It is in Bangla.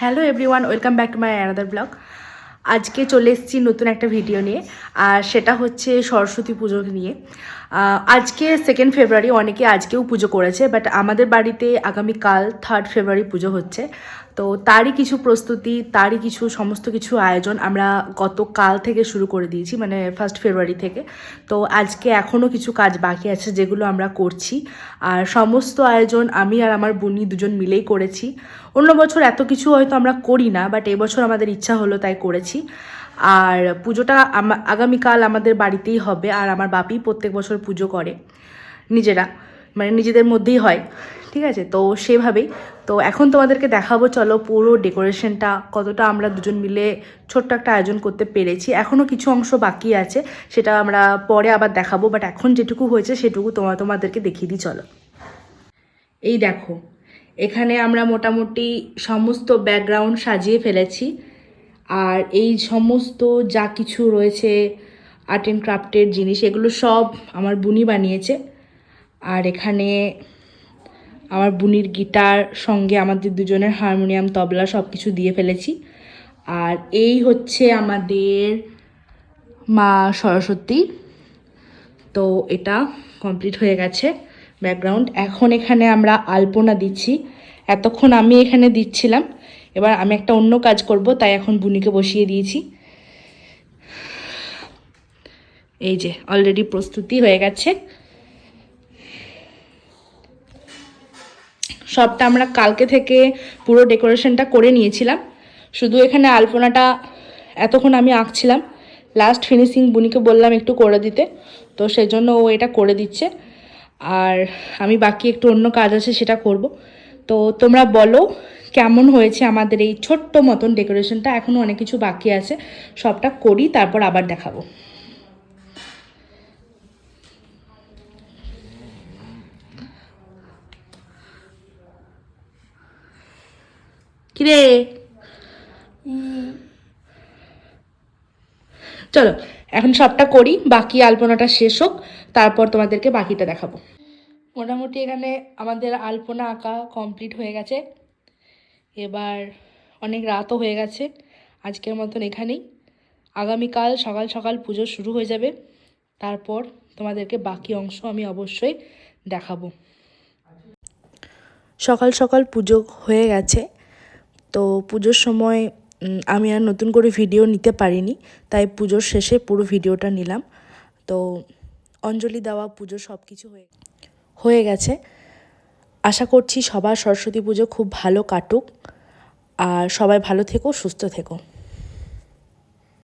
Hello everyone welcome back to my another blog আজকে চলে এসেছি নতুন একটা ভিডিও নিয়ে, আর সেটা হচ্ছে সরস্বতী পুজো নিয়ে। আজকে সেকেন্ড ফেব্রুয়ারি অনেকে আজকেও পুজো করেছে বাট আমাদের বাড়িতে আগামীকাল থার্ড ফেব্রুয়ারি পুজো হচ্ছে। তো তারই কিছু প্রস্তুতি, তারই কিছু সমস্ত কিছু আয়োজন আমরা গতকাল থেকে শুরু করে দিয়েছি মানে ফার্স্ট ফেব্রুয়ারি থেকে। তো আজকে এখনও কিছু কাজ বাকি আছে যেগুলো আমরা করছি। আর সমস্ত আয়োজন আমি আর আমার বুনি দুজন মিলেই করেছি। অন্য বছর এত কিছু হয়তো আমরা করি না বাট এবছর আমাদের ইচ্ছা হলো তাই করেছি। আর পুজোটা আগামীকাল আমাদের বাড়িতেই হবে, আর আমার বাপি প্রত্যেক বছর পুজো করে, নিজেরা মানে নিজেদের মধ্যেই হয়। ঠিক আছে? তো সেভাবেই। তো এখন তোমাদেরকে দেখাবো, চলো পুরো ডেকোরেশনটা, কতটা আমরা দুজন মিলে ছোট্ট একটা আয়োজন করতে পেরেছি। এখনও কিছু অংশ বাকি আছে, সেটা আমরা পরে আবার দেখাবো বাট এখন যেটুকু হয়েছে সেটুকু তোমার তোমাদেরকে দেখিয়ে দিই, চলো। এই দেখো, এখানে আমরা মোটামুটি সমস্ত ব্যাকগ্রাউন্ড সাজিয়ে ফেলেছি। আর এই সমস্ত যা কিছু রয়েছে আর্ট অ্যান্ড ক্রাফটের জিনিস, এগুলো সব আমার বুনি বানিয়েছে। আর এখানে আমার বুনির গিটার সঙ্গে আমাদের দুজনের হারমোনিয়াম, তবলা সব কিছু দিয়ে ফেলেছি। আর এই হচ্ছে আমাদের মা সরস্বতী। তো এটা কমপ্লিট হয়ে গেছে ব্যাকগ্রাউন্ড। এখন এখানে আমরা আলপনা দিচ্ছি। এতক্ষণ আমি এখানে দিচ্ছিলাম। এবার আমি একটা অন্য কাজ করব, তাই এখন বুনিকে বসিয়ে দিয়েছি। এই যে অলরেডি প্রস্তুতি হয়ে গেছে। সবটা আমরা কালকে থেকে পুরো ডেকোরেশনটা করে নিয়েছিলাম। শুধু এখানে আলপনাটা এতক্ষণ আমি আঁকছিলাম। লাস্ট ফিনিশিং বুনিকে বললাম একটু করে দিতে। তো সেই জন্য ও এটা করে দিচ্ছে। আর আমি বাকি একটু অন্য কাজ আছে সেটা করব। তো তোমরা বলো, কেমন হয়েছে আমাদের এই ছোট্ট মতন ডেকোরেশনটা? এখনও অনেক কিছু বাকি আছে। সবটা করি, তারপর আবার দেখাবো। কিরে? চলো, এখন সবটা করি, বাকি আলপনাটা শেষ হোক, তারপর তোমাদেরকে বাকিটা দেখাবো। মোটামুটি এখানে আমাদের আলপনা আঁকা কমপ্লিট হয়ে গেছে। এবার অনেক রাতও হয়ে গেছে, আজকের মতন এখানেই। আগামীকাল সকাল সকাল পুজো শুরু হয়ে যাবে, তারপর তোমাদেরকে বাকি অংশ আমি অবশ্যই দেখাবো। সকাল সকাল পুজো হয়ে গেছে তো পুজোর সময় আমি আর নতুন করে ভিডিও নিতে পারিনি, তাই পুজোর শেষে পুরো ভিডিওটা নিলাম। তো অঞ্জলি দেওয়া, পুজো সব কিছু হয়ে হয়ে গেছে। আশা করছি সবার সরস্বতী পুজো খুব ভালো কাটুক। আর সবাই ভালো থেকো, সুস্থ থেকো।